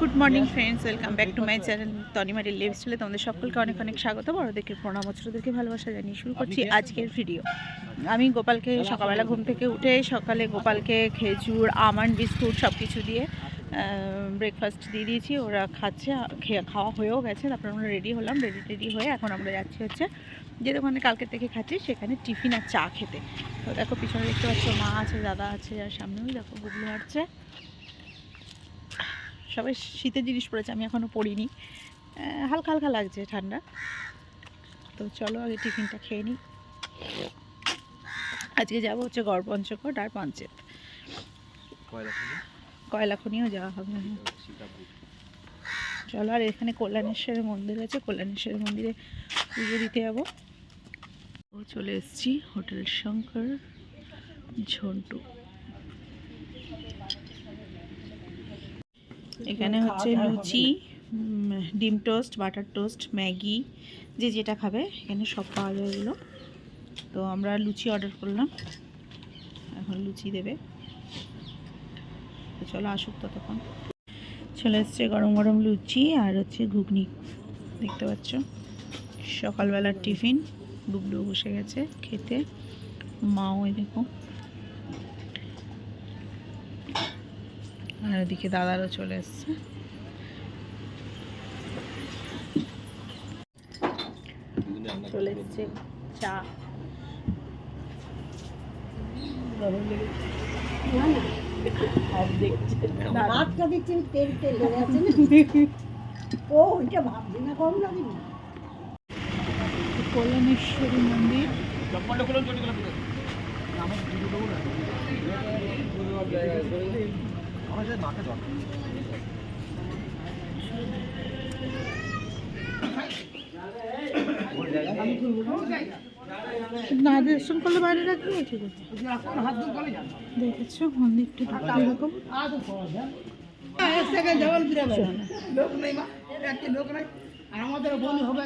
Good morning friends welcome back to my channel তনিমারি লাইফস্টাইলে তোমাদের সকলকে অনেক অনেক স্বাগত বড়দেরকে প্রণাম ছোটোদেরকে ভালোবাসা জানিয়ে শুরু করছি আজকের ভিডিও আমি গোপালকে সকালবেলা ঘুম থেকে উঠে সকালে গোপালকে খেজুর আমন্ড বিস্কুট সব কিছু দিয়ে ব্রেকফাস্ট দিয়ে দিয়েছি। ওরা খাচ্ছে খেয়ে খাওয়া হয়েও গেছে। তারপর আমরা রেডি হলাম। রেডি টেডি হয়ে এখন আমরা যাচ্ছি হচ্ছে যে দোকানে কালকে থেকে খাচ্ছি সেখানে টিফিন আর চা খেতে। তো দেখো পিছনে দেখতে পাচ্ছ মা আছে দাদা আছে আর সামনেও দেখো গুগলু হাঁটছে সবাই শীতের জিনিস পড়েছে আমি এখনও আহ, হালকা হালকা লাগছে ঠান্ডা। তো চলো আগে টিফিনটা খেয়ে নিই। আজকে যাব হচ্ছে গড় পঞ্চকোট আর পঞ্চায়েত কয়লাখনিও যাওয়া হবে। চলো আর এখানে কল্যাণেশ্বরের মন্দির আছে কল্যাণেশ্বরের মন্দিরে পুজো দিতে যাব। ও চলে এসেছি হোটেল শঙ্কর ঝন্টু। এখানে হচ্ছে লুচি ডিম টোস্ট বাটার টোস্ট ম্যাগি যে যেটা খাবে এখানে সব পাওয়া যায় এগুলো। তো আমরা লুচি অর্ডার করলাম। এখন লুচি দেবে। তো চলো আসুক ততক্ষণ। চলে এসছে গরম গরম লুচি আর হচ্ছে ঘুগনি। দেখতে পাচ্ছ? সকালবেলার টিফিন। বুবলু বসে গেছে খেতে। মাও ওই দেখো। আর এদিকে দাদারও চলে এসছে। চলে এসছে চা। ভাতটা দিচ্ছি তেল তেল হয়ে আছে ও ওইটা ভাবছি না কম লাগে না কল্যাণেশ্বরী মন্দির। না দর্শন করলে বাইরে রাখবে ঠিক আছে। দেখেছ ঢুকতে এরকম লোক নেই মা লোক নাই। আর আমাদেরও বন্ধু হবে।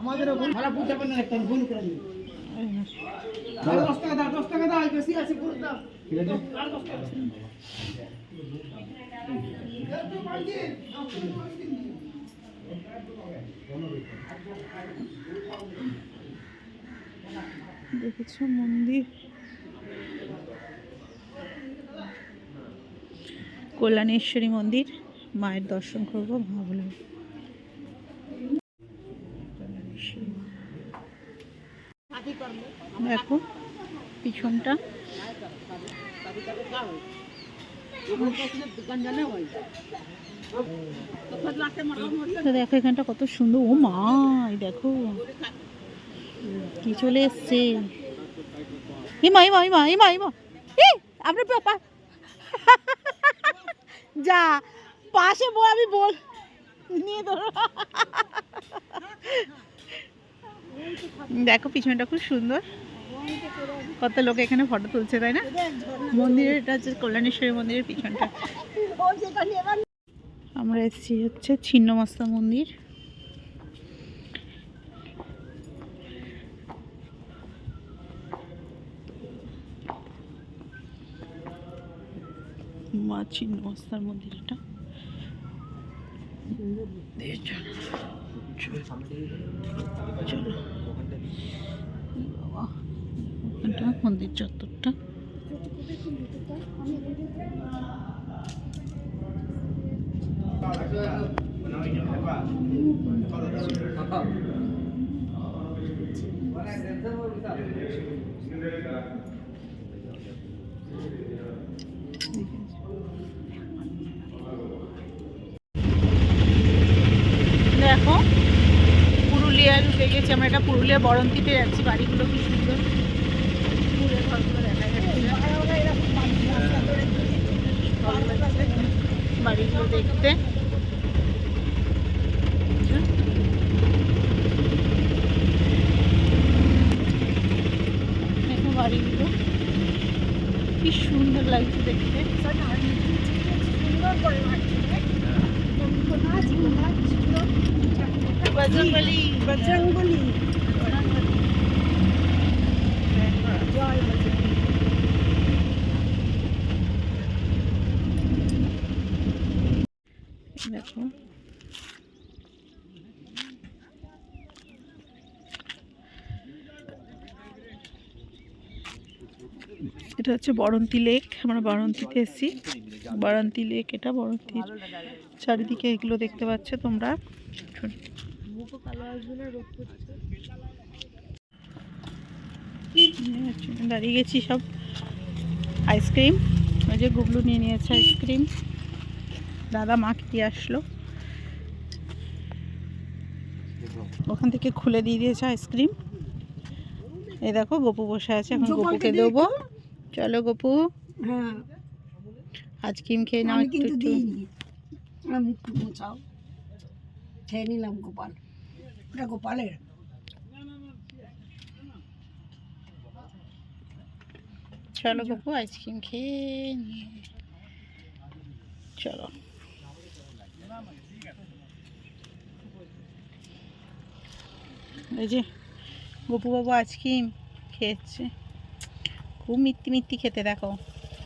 আমাদেরও বন্ধু ভাড়া একটা বন্ধু করে দিন দশ টাকা দাও দশ টাকা দাও বেশি আছে পুরো দাও। দেখেছ মন্দির? কল্যাণেশ্বরী মন্দির মায়ের দর্শন করব মা দেখো পিছনটা। দেখো এখানটা কত সুন্দর। ও মা দেখো। কি চলে এসছে? ইমা ইমা ইমা ইমা ইমা আপনার পাপা যা, পাশে বল আমি বল নিয়ে ধরো। দেখো পিছনটা খুব সুন্দর। কত লোক এখানে ফটো তুলছে, তাই না? মন্দিরের, এটা হচ্ছে কল্যাণেশ্বরী মন্দিরের পিছনটা। আমরা এসেছি হচ্ছে ছিন্নমস্তা মন্দির। মা ছিন্নমস্তার মন্দির এটা। চলো। চলো। বাবা। এটা মন্দির চত্বরটা দেখো পুরুলিয়া ঢুকে গেছি আমরা এটা পুরুলিয়া বরন্তিতে যাচ্ছি বাড়িগুলো কি সুন্দর দূরের ঘরগুলো দেখা যাচ্ছে ভালো লাগছে বাড়িগুলো দেখতে। বাড়িগুলো। কি সুন্দর লাগছে দেখতে। বজরংবলী বজরংবলী দেখো। এটা হচ্ছে বরন্তি লেক, আমরা বরন্তিতে এসেছি। বরন্তি লেক, এটা বরন্তির চারিদিকে এগুলো দেখতে পাচ্ছ তোমরা। দাঁড়িয়ে গেছি সব আইসক্রিম, ওই যে গুগলু নিয়ে নিয়েছে আইসক্রিম। দাদা মাকে দিয়ে আসলো। ওখান থেকে খুলে দিয়ে দিয়েছে আইসক্রিম। এই দেখো গপু বসে আছে এখন গপুকে দেবো। চলো গপু। হ্যাঁ। আইসক্রিম খেয়ে নাও আমি একটু একটু। দিইনি। আমি একটু মোচাও। খেয়ে নিলাম গোপাল। ওটা গোপালের। চলো গপু আইসক্রিম খেয়ে নিয়ে। চলো। এই যে গপু বাবু আইসক্রিম খেয়েছে। খুব মিত্তি মিত্তি খেতে দেখো।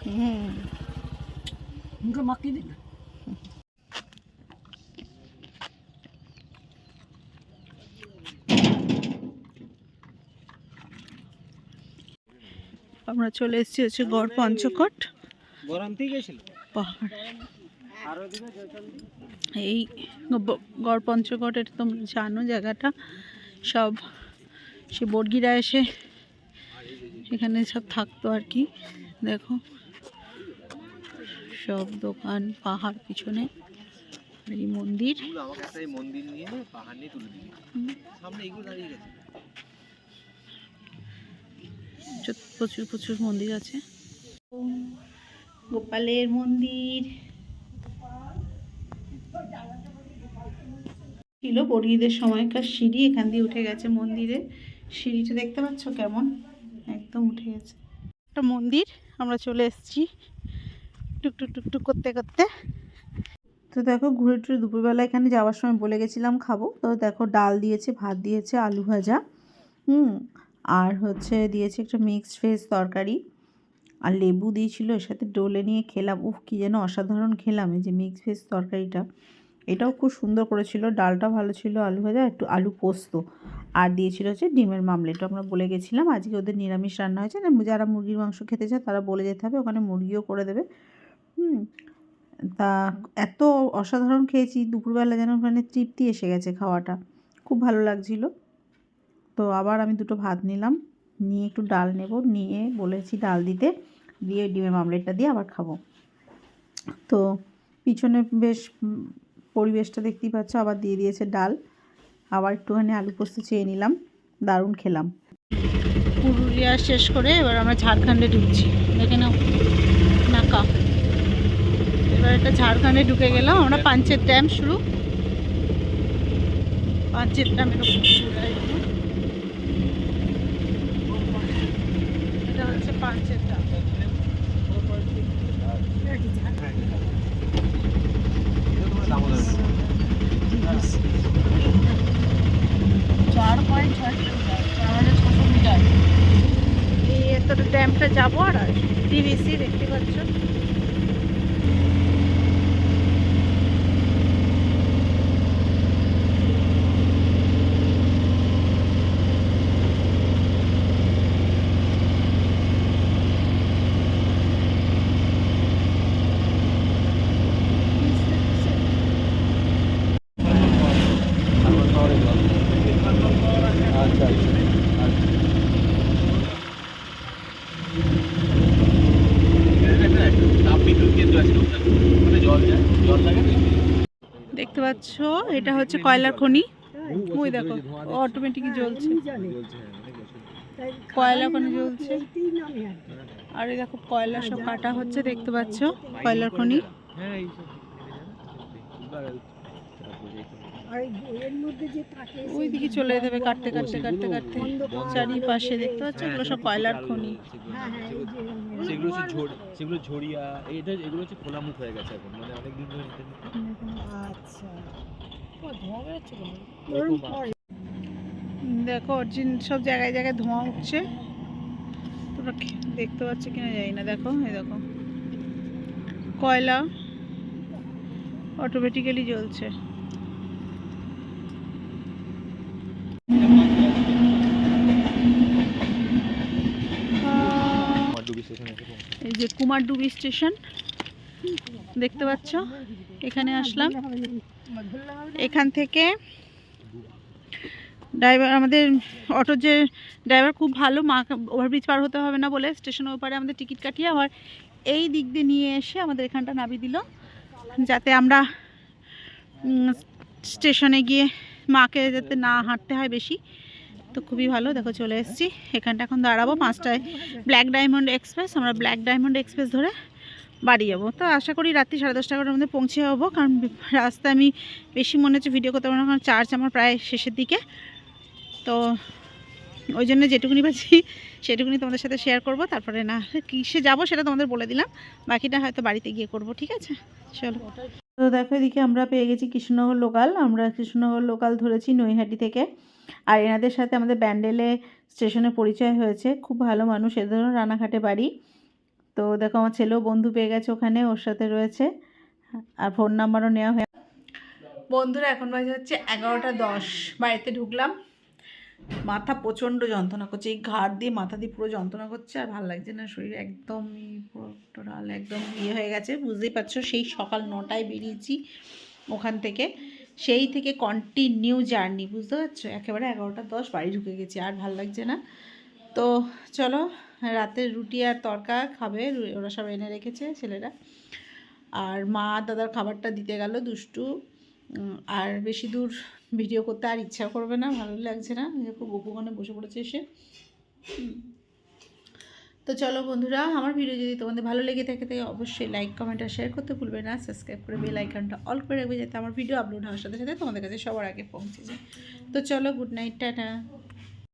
হুম। মাখিয়ে দিন। আমরা চলে এসেছি হচ্ছে গড় পঞ্চকট। পাহাড়। এই গড় পঞ্চকট এটা তোমরা জানো জায়গাটা। সব সে বর্গিরা এসে এখানে সব থাকতো আর কি। দেখো সব দোকান পাহাড় পিছনে এই মন্দির। তুল আমাকে একটা এই মন্দির নিয়ে পাহাড় নিয়ে তুলে সামনে এগুলো দাঁড়িয়ে গেছে। প্রচুর প্রচুর মন্দির আছে। গোপালের মন্দির ছিল। বড়িদের সময়কার সিঁড়ি এখান দিয়ে উঠে গেছে মন্দিরে। সিঁড়িটা দেখতে পাচ্ছ কেমন? একদম উঠে গেছে। একটা মন্দির, আমরা চলে এসেছি। টুকটুক টুকটুক করতে করতে। তো দেখো, ঘুরে টুরে দুপুরবেলা এখানে যাওয়ার সময় বলে গেছিলাম খাব। তো দেখো, ডাল দিয়েছে, ভাত দিয়েছে, আলু ভাজা। হুম, আর হচ্ছে দিয়েছে একটা মিক্সড ভেজ তরকারি। আর লেবু দিয়েছিল, এর সাথে ডোলে নিয়ে খেলাম। উফ, কী যেন অসাধারণ খেলাম এই যে মিক্সড ভেজ তরকারিটা। এটাও খুব সুন্দর করেছিল। ডালটা ভালো ছিল, আলু ভাজা, একটু আলু পোস্ত। আর দিয়েছিল হচ্ছে ডিমের মামলেট আমরা বলে গেছিলাম, আজকে ওদের নিরামিষ রান্না হয়েছে। যারা মুরগির মাংস খেতে চায় তারা বলে যেতে হবে, ওখানে মুরগিও করে দেবে। হুম, তা এত অসাধারণ খেয়েছি, দুপুরবেলা যেন মানে তৃপ্তি এসে গেছে খাওয়াটা। খুব ভালো লাগছিল। তো আবার আমি দুটো ভাত নিলাম, নিয়ে একটু ডাল নেব। নিয়ে বলেছি ডাল দিতে, দিয়ে ডিমের মামলেটটা দিয়ে আবার খাব। তো পিছনে বেশ পরিবেশটা দেখতেই পাচ্ছ, আবার দিয়ে দিয়েছে ডাল। আবার একটুখানি আলু পোস্ত চেয়ে নিলাম, দারুণ খেলাম। পুরুলিয়া শেষ করে এবার আমরা ঝাড়খণ্ডে ঢুকছি। দেখে নাকা। এবার একটা ঝাড়খণ্ডে ঢুকে গেলাম, আমরা পাঞ্চের ড্যাম শুরু। পাঞ্চের ড্যামের এটা হচ্ছে পাঞ্চের ড্যাম। চার পয়েন্ট ছয় মিটার। এই এতটা ড্যামটা যাব আর টিভিসি দেখতে পাচ্ছ আচ্ছা তাপবিদ্যুৎ কেন্দ্র আছে ওখানে জল যায় জল লাগে দেখতে পাচ্ছ? এটা হচ্ছে কয়লার খনি। ওই দেখো অটোমেটিক জ্বলছে। কয়লা খনি জ্বলছে। আর এই দেখো, কয়লা সব কাটা হচ্ছে, দেখতে পাচ্ছ? কয়লার খনি। এই আর এর মধ্যে যে থাকে ওইদিকে চলে যেতে হবে কাটতে কাটতে কাটতে। কাটতে চারিপাশে দেখতে পাচ্ছ এগুলো সব কয়লার খনি। হ্যাঁ হ্যাঁ সেগুলো হচ্ছে ঝড় সেগুলো ঝরিয়া এটা এগুলো হচ্ছে খোলা মুখ হয়ে গেছে এখন মানে অনেক দিন ধরে আচ্ছা। দেখো অরিজিন সব জায়গায় জায়গায় ধোঁয়া উঠছে। তোমরা দেখতে পাচ্ছ কিনা জানি না দেখো এই দেখো। কয়লা অটোমেটিক্যালি জ্বলছে মান্ডুবি স্টেশন এসে পৌঁছে এই যে কুমারডুবি স্টেশন, দেখতে পাচ্ছ? এখানে আসলাম। এখান থেকে ড্রাইভার, আমাদের অটোর যে ড্রাইভার খুব ভালো, মা ওভারব্রিজ পার হতে হবে না বলে স্টেশনের ওপারে আমাদের টিকিট কাটিয়ে আবার এই দিক দিয়ে নিয়ে এসে আমাদের এখানটা নামিয়ে দিল, যাতে আমরা স্টেশনে গিয়ে মাকে যাতে না হাঁটতে হয় বেশি। তো খুবই ভালো। দেখো চলে এসেছি। এখানটা এখন দাঁড়াবো পাঁচটায়। ব্ল্যাক ডায়মন্ড এক্সপ্রেস আমরা ব্ল্যাক ডায়মন্ড এক্সপ্রেস ধরে বাড়ি যাব। তো আশা করি রাত্রি সাড়ে দশটা এগারোটার মধ্যে পৌঁছে যাব। কারণ রাস্তায় আমি বেশি মনে হচ্ছে ভিডিও করতে পারব না, কারণ চার্জ আমার প্রায় শেষের দিকে। তো ওই জন্য যেটুকুনি পাচ্ছি সেটুকুনি তোমাদের সাথে শেয়ার করব। তারপরে না, কিসে যাব সেটা তোমাদের বলে দিলাম। বাকিটা হয়তো বাড়িতে গিয়ে করব, ঠিক আছে? চলো। তো দেখো এদিকে আমরা পেয়ে গেছি কৃষ্ণনগর লোকাল। আমরা কৃষ্ণনগর লোকাল ধরেছি নৈহাটি থেকে। আর এনাদের সাথে আমাদের ব্যান্ডেলে স্টেশনে পরিচয় হয়েছে। খুব ভালো মানুষ, এদেরও রানাঘাটে বাড়ি। তো দেখো আমার ছেলেও বন্ধু পেয়ে গেছে ওখানে, ওর সাথে রয়েছে। আর ফোন নাম্বারও নেওয়া হয়ে বন্ধুরা, এখন বাজে হচ্ছে এগারোটা দশ। বাড়িতে ঢুকলাম। মাথা প্রচণ্ড যন্ত্রণা করছে। এই ঘাড় দিয়ে, মাথা দিয়ে পুরো যন্ত্রণা করছে আর ভালো লাগছে না, শরীর একদমই পুরো টোটাল একদম ইয়ে হয়ে গেছে। বুঝতেই পারছ, সেই সকাল নটায় বেরিয়েছি ওখান থেকে। সেই থেকে কন্টিনিউ জার্নি বুঝতে পারছ? একেবারে এগারোটা দশ, বাড়ি ঢুকে গেছি, আর ভালো লাগছে না। তো চলো, রাতের রুটি আর তরকা খাবে, ওরা সব এনে রেখেছে ছেলেরা। আর মা দাদার খাবারটা দিতে গেল দুষ্টু। আর বেশি দূর ভিডিও করতে আর ইচ্ছা করবে না, ভালো লাগছে না। খুব উপকরণে বসে পড়েছে এসে তো চলো বন্ধুরা, আমার ভিডিও যদি তোমাদের ভালো লেগে থাকে, তাই অবশ্যই লাইক কমেন্ট আর শেয়ার করতে ভুলবে না। সাবস্ক্রাইব করে বেল আইকনটা অল করে রাখবে, যাতে আমার ভিডিও আপলোড হওয়ার সাথে সাথে তোমাদের কাছে সবার আগে পৌঁছে যায়। তো চলো গুড নাইট টাটা।